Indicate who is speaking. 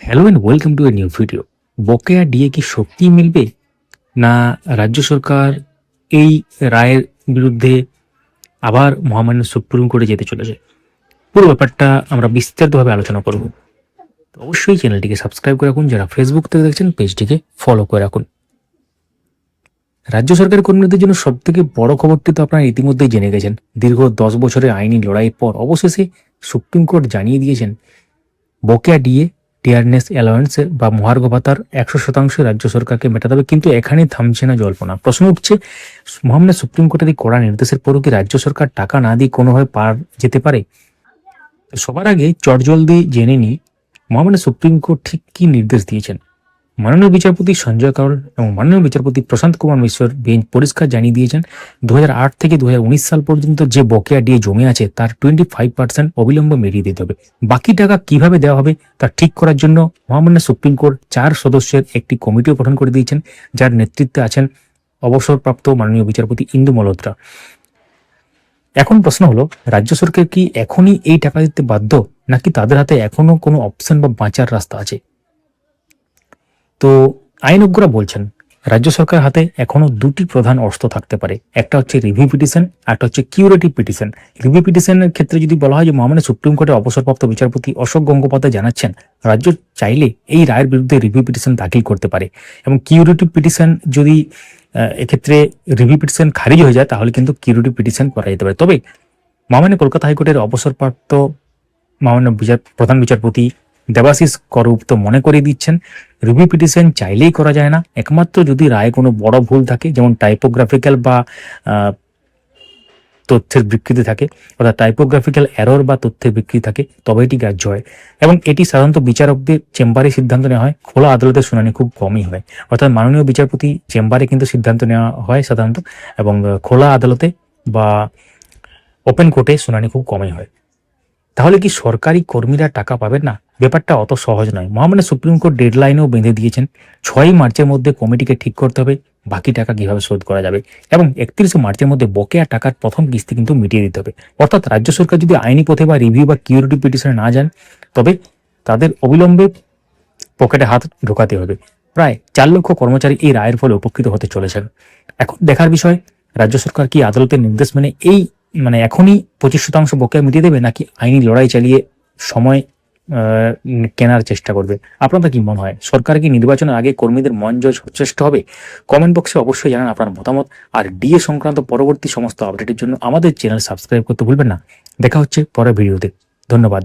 Speaker 1: Hello and welcome to a new video বকেয়া DA কি সত্যি মিলবে? না রাজ্য সরকার এই রায়ের বিরুদ্ধে আবার মহামান্য সুপ্রিম কোর্টে যেতে চলেছে। পুরো ব্যাপারটা আমরা বিস্তারিতভাবে আলোচনা করব। অবশ্যই চ্যানেলটিকে সাবস্ক্রাইব করে রাখুন, যারা ফেসবুক থেকে দেখছেন, পেজটিকে ফলো করে রাখুন। রাজ্য সরকারের কর্মীদের জন্য সব থেকে বড় খবরটি তো আপনারা ইতিমধ্যেই জেনে গেছেন। দীর্ঘ দশ বছরের আইনি লড়াইয়ের পর অবশেষে সুপ্রিম কোর্ট জানিয়ে দিয়েছেন, বকেয়া ডিএ টিয়ারনেস অ্যালাওয়েন্স বা মহার্ঘ ভাতার একশো শতাংশ রাজ্য সরকারকে মেটাতে হবে, কিন্তু এখানে থামছে না জল্পনা। প্রশ্ন উঠছে, মহামান্য সুপ্রিম কোর্টের এই কড়া নির্দেশের পরও কি রাজ্য সরকার টাকা না দিয়ে কোনোভাবে পার যেতে পারে? সবার আগে চটজলদি জেনে নিই, মহামান্য সুপ্রিম কোর্ট ঠিক কি নির্দেশ দিয়েছেন? মাননীয় বিচারপতি সঞ্জয় কারোল এবং মাননীয় বিচারপতি প্রশান্ত কুমার মিশ্র বেঞ্চ পরিষ্কার জানিয়ে দিয়েছেন দু হাজার আট থেকে দু হাজার উনিশ সাল পর্যন্ত যে বকেয়া ডিএ জমে আছে তার টোয়েন্টি ফাইভ পার্সেন্ট অবিলম্বে মেরিয়ে দিতে হবে। বাকি টাকা কীভাবে দেওয়া হবে তা ঠিক করার জন্য মহামান্য সুপ্রিম কোর্ট চার সদস্যের একটি কমিটিও গঠন করে দিয়েছেন, যার নেতৃত্বে আছেন অবসরপ্রাপ্ত মাননীয় বিচারপতি ইন্দু মালহোত্রা। এখন প্রশ্ন হলো, রাজ্য সরকার কি এখনই এই টাকা দিতে বাধ্য, নাকি তাদের হাতে এখনও কোনো অপশন বা বাঁচার রাস্তা আছে? তো আইনজ্ঞরা বলছেন, রাজ্য সরকার হাতে এখনও দুটি প্রধান অস্ত্র থাকতে পারে। একটা হচ্ছে রিভিউ পিটিশন একটা হচ্ছে কিউরেটিভ পিটিশন। রিভিউ পিটিশনের ক্ষেত্রে যদি বলা হয় যে মহামান্য সুপ্রিম কোর্টের অবসরপ্রাপ্ত বিচারপতি অশোক গঙ্গোপাধ্যায় জানাচ্ছেন, রাজ্য চাইলে এই রায়ের বিরুদ্ধে রিভিউ পিটিশন দাখিল করতে পারে। এবং কিউরেটিভ পিটিশন যদি এক্ষেত্রে রিভিউ পিটিশন খারিজ হয়ে যায়, তাহলে কিন্তু কিউরেটিভ পিটিশন করা যেতে পারে। তবে মহামান্য কলকাতা হাইকোর্টের অবসরপ্রাপ্ত মহামান্য বিচার, প্রধান বিচারপতি দেবাশিস করুপ তো মনে করিয়ে দিচ্ছেন রিভিউ পিটিশন চাইলেই করা যায় না। একমাত্র যদি রায়ে কোনো বড় ভুল থাকে, যেমন টাইপোগ্রাফিক্যাল বা তথ্যের বিকৃতি থাকে, অর্থাৎ টাইপোগ্রাফিক্যাল এরর বা তথ্যের বিকৃতি থাকে তবে এটি গ্রাহ্য হয়। এবং এটি সাধারণত বিচারকদের চেম্বারে সিদ্ধান্ত নেওয়া হয়, খোলা আদালতের শুনানি খুব কমই হয়। অর্থাৎ মাননীয় বিচারপতি চেম্বারে কিন্তু সিদ্ধান্ত নেওয়া হয় সাধারণত, এবং খোলা আদালতে বা ওপেন কোর্টে শুনানি খুব কমই হয়। তাহলে কি সরকারি কর্মীরা টাকা পাবেন না? ব্যাপারটা অত সহজ নয়। মহামান্য সুপ্রিম কোর্ট ডেডলাইনও বেঁধে দিয়েছেন, ছয়ই মার্চের মধ্যে কমিটিকে ঠিক করতে হবে, বাকি টাকা কীভাবে শোধ করা যাবে? এবং একত্রিশে মার্চের মধ্যে বকেয়া টাকার প্রথম কিস্তি কিন্তু মিটিয়ে দিতে হবে। অর্থাৎ রাজ্য সরকার যদি আইনি পথে বা রিভিউ বা কিউরিটি পিটিশনে না যান, তবে তাদের অবিলম্বে পকেটে হাত ঢোকাতে হবে। প্রায় চার লক্ষ কর্মচারী এই রায়ের ফলে উপকৃত হতে চলেছেন। এখন দেখার বিষয়, রাজ্য সরকার কি আদালতের নির্দেশ মেনে এই মানে এখনই পঁচিশ শতাংশ বকেয়া মিটিয়ে দেবে নাকি আইনি লড়াই চালিয়ে সময় কেনার চেষ্টা করবে? আপনাদের কি মনে হয়? সরকার কি নির্বাচনের আগে কর্মীদের মন জয় সচেষ্ট হবে? কমেন্ট বক্সে অবশ্যই জানান আপনার মতামত। আর ডিএ সংক্রান্ত পরবর্তী সমস্ত আপডেটের জন্য আমাদের চ্যানেল সাবস্ক্রাইব করতে ভুলবেন না। দেখা হচ্ছে পরের ভিডিওতে। ধন্যবাদ।